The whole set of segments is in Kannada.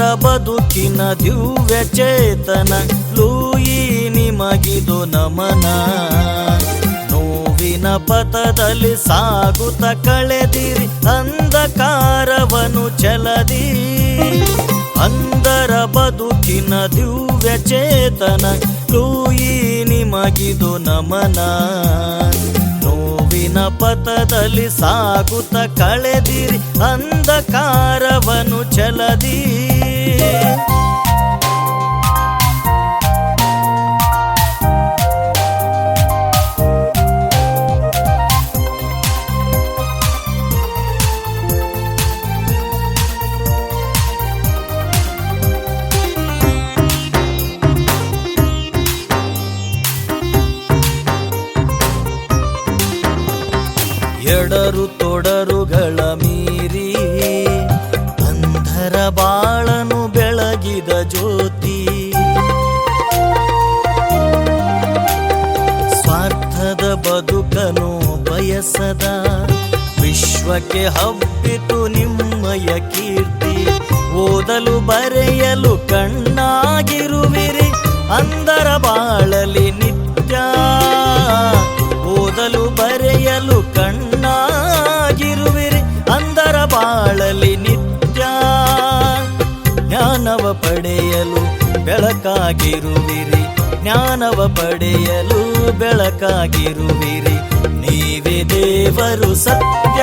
ಬದುಕಿನ ದಿವ್ಯ ಚೇತನ, ಲೂಯಿ ನಿಮಗಿದು ನಮನ. ನೋವಿನ ಪಥದಲ್ಲಿ ಸಾಗುತ್ತ ಕಳೆದಿರಿ, ಅಂಧಕಾರವನು ಚಲದಿ. ಅಂದರ ಬದುಕಿನ ದಿವ್ಯ ಚೇತನ, ಲೂಯಿ ನಿಮಗಿದು ನಮನ. ನೋವಿನ ಪಥದಲ್ಲಿ ಸಾಗುತ್ತ ಕಳೆದಿರಿ ಅಂಧಕಾರವನ್ನು ಚಲದಿ. ಎಡರು ತೊಡರುಗಳ ಮೀರಿ ಅಂಧರ ಬಾಳನು ಬೆಳಗಿದ ಜ್ಯೋತಿ. ಸ್ವಾರ್ಥದ ಬದುಕನು ಬಯಸದ ವಿಶ್ವಕ್ಕೆ ಹಬ್ಬಿತು ನಿಮ್ಮಯ ಕೀರ್ತಿ. ಓದಲು ಬರೆಯಲು ಕಣ್ಣಾಗಿರುವಿರಿ ಬೆಳಕಾಗಿರುವಿರಿ, ಜ್ಞಾನವ ಪಡೆಯಲು ಬೆಳಕಾಗಿರುವಿರಿ. ನೀವೇ ದೇವರು ಸತ್ಯ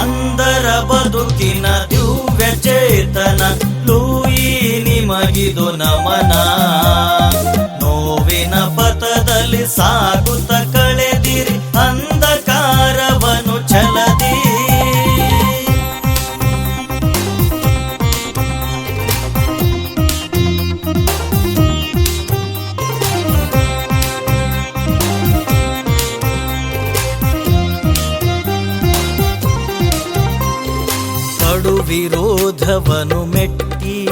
ಅಂದರ ಬದುಕಿನ ದಿವ್ಯ ಚೇತನ, ಲೂಯಿ ನಿಮಗಿದು ನಮನ. ನೋವಿನ ಪಥದಲ್ಲಿ ಸಾಗುತ್ತ ವಿರೋಧವನು ಮೆಟ್ಟಿ.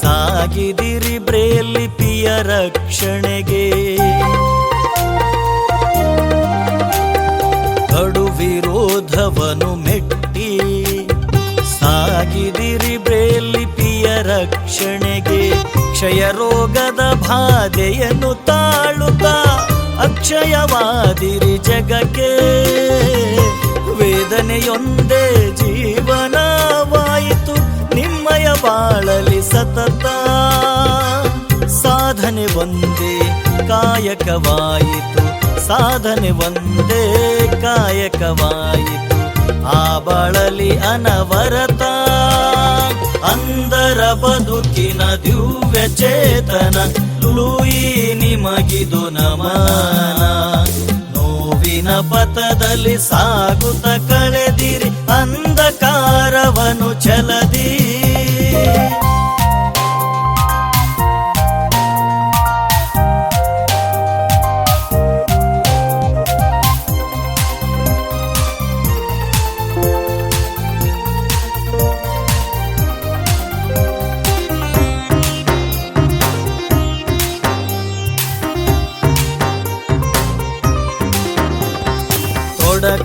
ಸಾಗಿದಿರಿ ಬ್ರೇಲಿಪಿಯ ರಕ್ಷಣೆಗೆ. ಕಡು ವಿರೋಧವನು ಮೆಟ್ಟಿ. ಸಾಗಿದಿರಿ ಬ್ರೇಲಿಪಿಯ ರಕ್ಷಣೆಗೆ. ಕ್ಷಯರೋಗದ ಬಾಧೆಯನ್ನು ತಾಳುತ್ತಾ ಅಕ್ಷಯವಾದಿರಿ ಜಗಕ್ಕೆ. ವೇದನೆಯೊಂದೇ ಸಾಧನೆ ಒಂದೇ, ಕಾಯಕವಾಯಿತು. ಸಾಧನೆ ಒಂದೇ, ಕಾಯಕವಾಯಿತು. ಆ ಬಳಲಿ ಅನವರತ, ಅಂದರ ಬದುಕಿನ ದಿವ್ಯ ಚೇತನ, ಲೂಯಿ ನಿಮಗಿದು ನಮನ. ನೋವಿನ ಪಥದಲ್ಲಿ ಸಾಗುತ್ತ ಕಳೆದಿರಿ ಅಂಧಕಾರವನು ಚಲದಿ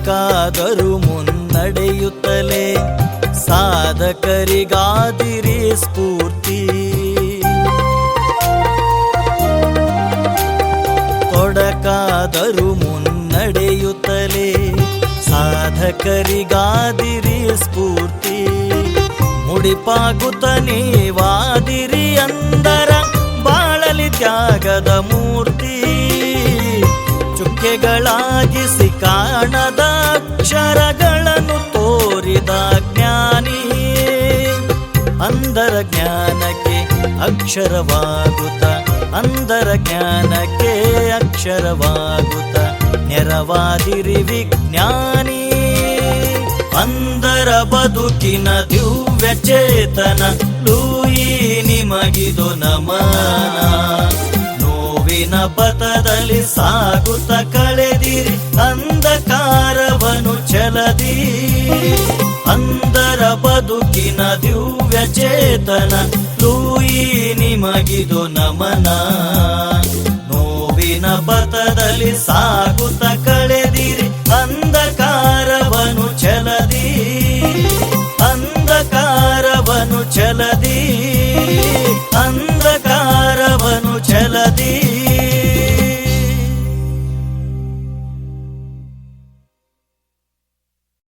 ತೊಡಕಾದರೂ ಮುನ್ನಡೆಯುತ್ತಲೇ ಸಾಧಕರಿಗಾದಿರಿ ಸ್ಫೂರ್ತಿ. ತೊಡಕಾದರೂ ಮುನ್ನಡೆಯುತ್ತಲೇ ಸಾಧಕರಿಗಾದಿರಿ ಸ್ಫೂರ್ತಿ. ಮುಡಿಪಾಗುತ್ತ ನೀವಾದಿರಿ ಅಂದರ ಬಾಳಲಿ ತ್ಯಾಗದ ಮೂರ್ತಿ. ಚುಕ್ಕೆಗಳಾಗಿಸಿ ಕಾಣದ ಅಕ್ಷರಗಳನ್ನು ತೋರಿದ ಜ್ಞಾನಿ ಅಂದರ ಜ್ಞಾನಕ್ಕೆ ಅಕ್ಷರವಾಗುತ್ತ, ಅಂದರ ಜ್ಞಾನಕ್ಕೆ ಅಕ್ಷರವಾಗುತ್ತ, ನೆರವಾದಿರಿ ವಿಜ್ಞಾನಿ. ಅಂದರ ಬದುಕಿನ ದಿವ್ಯ ಚೇತನ ಲೂಯಿ ನಿಮಗಿದು ನಮನ. ನೋವಿನ ಪಥದಲ್ಲಿ ಸಾಗುತ್ತ ಕಳೆದಿರಿ. ಅಂಧಕಾರವನು ಚಲದಿ. ಅಂದರ ಬದುಕಿನ ದಿವ್ಯ ಚೇತನ, ಲೂಯಿ ನಿಮಗಿದು ನಮನ. ನೋವಿನ ಪಥದಲ್ಲಿ ಸಾಗುತ್ತ ಕಳೆದಿರಿ. ಅಂಧಕಾರವನು ಚಲದಿ. ಅಂಧಕಾರವನು ಅಂದ